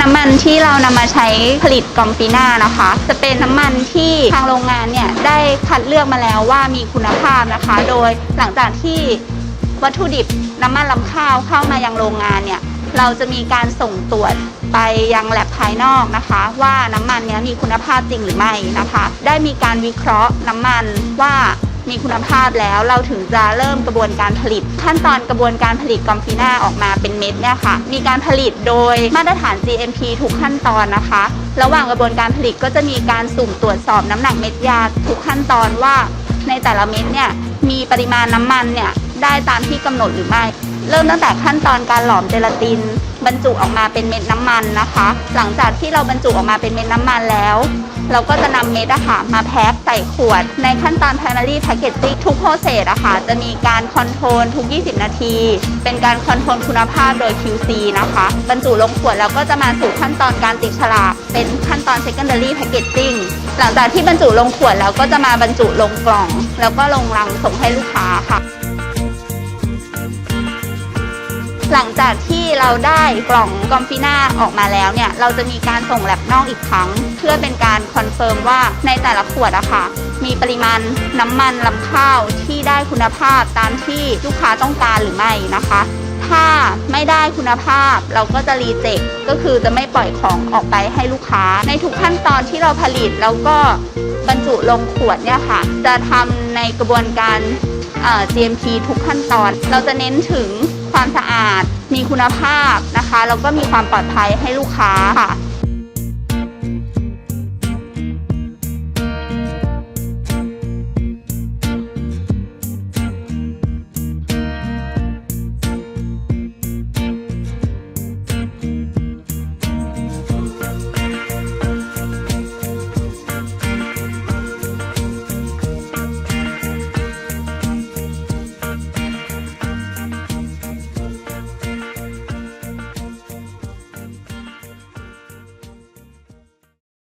น้ำมันที่เรานำมาใช้ผลิตกอมฟีน่านะคะ จะเป็นน้ำมันที่ทางโรงงานเนี่ยได้คัดเลือกมาแล้วว่ามีคุณภาพนะคะ โดยหลังจากที่วัตถุดิบน้ำมันลำข้าวเข้ามายังโรงงานเนี่ยเราจะมีการส่งตรวจไปยังแลบภายนอกนะคะ ว่าน้ำมันเนี้ยมีคุณภาพจริงหรือไม่นะคะ ได้มีการวิเคราะห์น้ำมันว่า มีคุณภาพแล้วเราถึงจะเริ่มกระบวนการผลิต ขั้นตอนกระบวนการผลิตกอมฟีน่าออกมาเป็นเม็ดเนี่ยค่ะ มีการผลิตโดยมาตรฐาน GMP ทุกขั้นตอนนะคะ ระหว่างกระบวนการผลิตก็จะมีการสุ่มตรวจสอบน้ำหนักเม็ดยาทุกขั้นตอนว่า ในแต่ละเม็ดเนี่ยมีปริมาณน้ำมันเนี่ยได้ตามที่กำหนดหรือไม่ เริ่มตั้งแต่ขั้นตอนการหลอมเจลาติน บรรจุออกมาเป็นเม็ดน้ำมันนะคะ หลังจากที่เราบรรจุออกมาเป็นเม็ดน้ำมันแล้ว เราก็จะนำเม็ดอะค่ะมาแพ็คใส่ขวด ในขั้นตอน primary packaging ทุกโปรเซสอะค่ะจะมีการคอนโทรลทุก 20 นาที เป็นการคอนโทรลคุณภาพโดย QC นะคะ บรรจุลงขวดแล้วก็จะมาสู่ขั้นตอนการติดฉลากเป็นขั้นตอน secondary packaging หลังจากที่บรรจุลงขวดแล้วก็จะมาบรรจุลงกล่อง แล้วก็ลงลังส่งให้ลูกค้าค่ะ หลังจากที่เราได้กล่องกอมฟิน่าออกมาแล้วเนี่ย เราจะมีการส่งแลบนอกอีกครั้ง เพื่อเป็นการคอนเฟิร์มว่าในแต่ละขวดอะค่ะ มีปริมาณน้ำมันลำข้าวที่ได้คุณภาพตามที่ลูกค้าต้องการหรือไม่นะคะ ถ้าไม่ได้คุณภาพเราก็จะรีเจ็คก็คือจะไม่ปล่อยของออกไปให้ลูกค้า ในทุกขั้นตอนที่เราผลิตแล้วก็บรรจุลงขวดเนี่ยค่ะ จะทำในกระบวนการ GMP ทุกขั้นตอน เราจะเน้นถึง ความสะอาด มีคุณภาพนะคะ แล้วก็มีความปลอดภัยให้ลูกค้าค่ะ